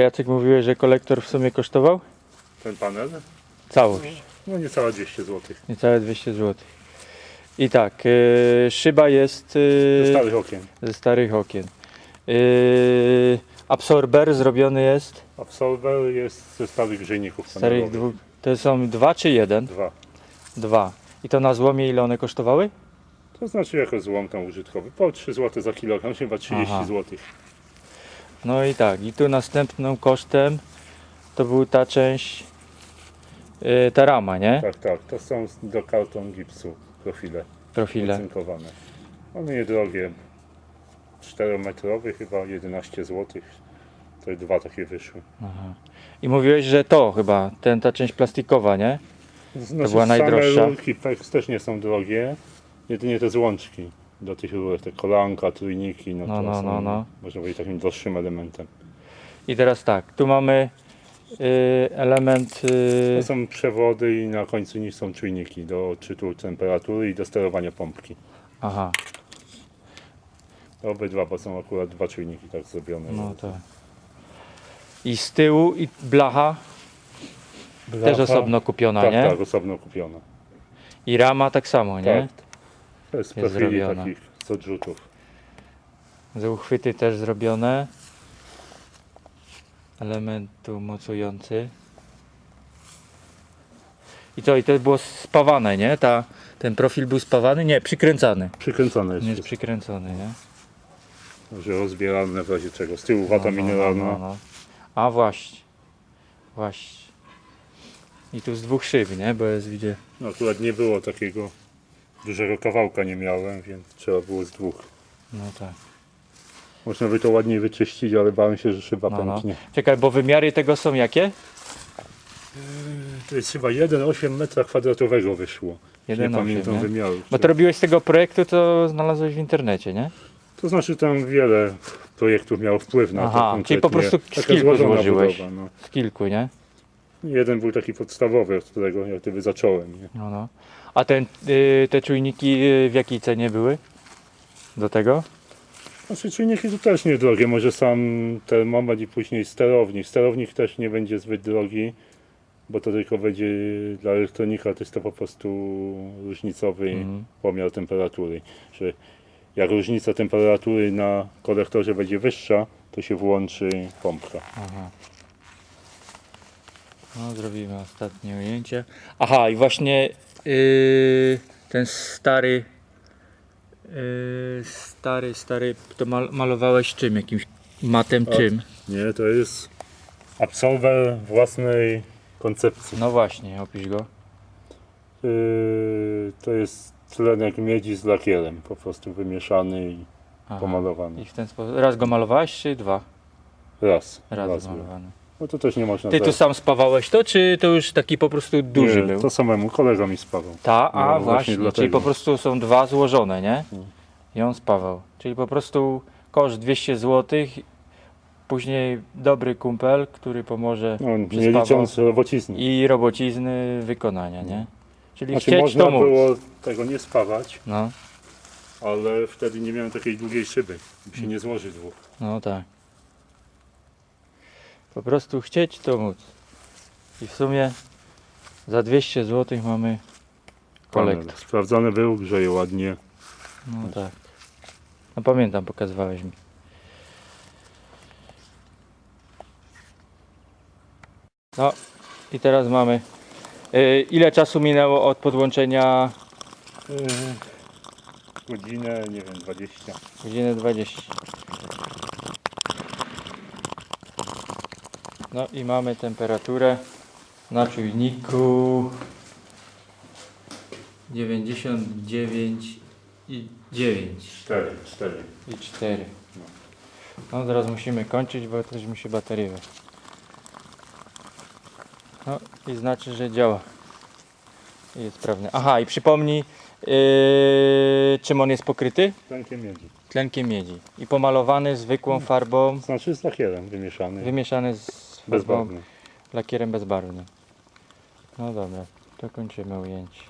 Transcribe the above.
Jacek mówiłeś, że kolektor w sumie kosztował? Ten panel? Całość. No niecałe 200 zł. Niecałe 200 zł. I tak, yy, szyba jest Ze yy, starych okien. ze starych okien. Yy, absorber zrobiony jest Absolver jest ze starych grzejników starych panelowych. dwóch. To są dwa czy jeden? Dwa. Dwa. I to na złomie ile one kosztowały? To znaczy jako złom tam użytkowy. Po 3 zł za kilogram, chyba 30 Aha. zł. No i tak, i tu następnym kosztem to był ta część, yy, ta rama, nie? Tak, tak. To są do karton gipsu profile Profile. ocynkowane. One niedrogie. 4-metrowy chyba 11 zł. To dwa takie wyszły. Aha. I mówiłeś, że to chyba, ten, ta część plastikowa, nie? Znaczy, była najdroższa? Same rurki też nie są drogie. Jedynie te złączki do tych rurek, te kolanka, trójniki, no, No, to no, są, no, no. można powiedzieć, takim droższym elementem. I teraz tak, tu mamy yy, element, yy, To są przewody i na końcu nich są czujniki do odczytu temperatury i do sterowania pompki. aha, Obydwa, bo są akurat dwa czujniki tak zrobione. no to. I z tyłu i blacha też Blacha- osobno kupiona, Tak, nie? tak, osobno kupiona. I rama tak samo, nie? Tak. To jest, Jest profili zrobiona. takich z odrzutów. Z uchwyty też zrobione. Element tu mocujący. I to, i to było spawane, nie? Ta, ten profil był spawany? Nie, przykręcany. Przykręcone jest, Nie jest jest przykręcony, nie? że rozbieralne w razie czego. Z tyłu wata No, no, mineralna. no, no. A właśnie. Właśnie. I tu z dwóch szyb, nie? Bo jest widzę. No akurat nie było takiego dużego kawałka nie miałem, więc trzeba było z dwóch. No tak. Można by to ładniej wyczyścić, ale bałem się, że szyba No, no. pęknie. Czekaj, bo wymiary tego są jakie? To jest chyba 1,8 metra kwadratowego wyszło. nie 1,8, pamiętam nie? wymiaru. Bo to robiłeś z tego projektu, to znalazłeś w internecie, nie? To znaczy tam wiele projektów miało wpływ na Aha, to. czyli po prostu z kilku złożyłeś. budowa, no. Z kilku, nie? Jeden był taki podstawowy, od którego jak gdyby zacząłem. Nie? No, no. A ten, y, te czujniki y, w jakiej cenie były? Do tego? Znaczy czujniki to też niedrogie, może sam termometr i później sterownik. Sterownik też nie będzie zbyt drogi, bo to tylko będzie dla elektronika, to jest to po prostu różnicowy Mhm. pomiar temperatury. Że jak różnica temperatury na kolektorze będzie wyższa, to się włączy pompka. Aha. No, zrobimy ostatnie ujęcie. Aha, i właśnie yy, ten stary, yy, stary, stary, to mal, malowałeś czym? Jakimś matem O. czym? Nie, to jest absolwer własnej koncepcji. No właśnie, opisz go. Yy, to jest tlenek miedzi z lakierem, po prostu wymieszany i Aha. pomalowany. I w ten sposób. Raz go malowałeś, czy dwa? Raz. Raz, raz malowany. No to też nie można Ty tu sam spawałeś to, czy to już taki po prostu duży nie, był? To samemu kolega mi spawał. Ta, a No, właśnie czyli po prostu są dwa złożone, nie? Mm. I on spawał. Czyli po prostu koszt 200 zł, później dobry kumpel, który pomoże No, nie Przyspawał. licząc robocizny. i robocizny wykonania, nie? Czyli Znaczy chcieć można to móc. było tego nie spawać, No, ale wtedy nie miałem takiej długiej szyby. Mi Mm. się nie złoży dwóch. no tak. Po prostu chcieć to móc. I w sumie za 200 zł mamy kolektor. Sprawdzony był, grzeje ładnie. No tak. No pamiętam, pokazywałeś mi. No i teraz mamy. y, ile czasu minęło od podłączenia? Yy, godzinę, nie wiem, 20. Godzinę 20. No i mamy temperaturę na czujniku 99 i 9. 4, 4. I 4. No teraz musimy kończyć, bo też mi się baterie we. No i znaczy, że działa. I jest sprawny. Aha, i przypomnij, yy, czym on jest pokryty? Tlenkiem miedzi. Tlenkiem miedzi. I pomalowany zwykłą farbą, Znaczy z lakierem wymieszany. wymieszany z Bezbarwny. lakierem bezbarwnym. No dobra, to kończymy ujęcie.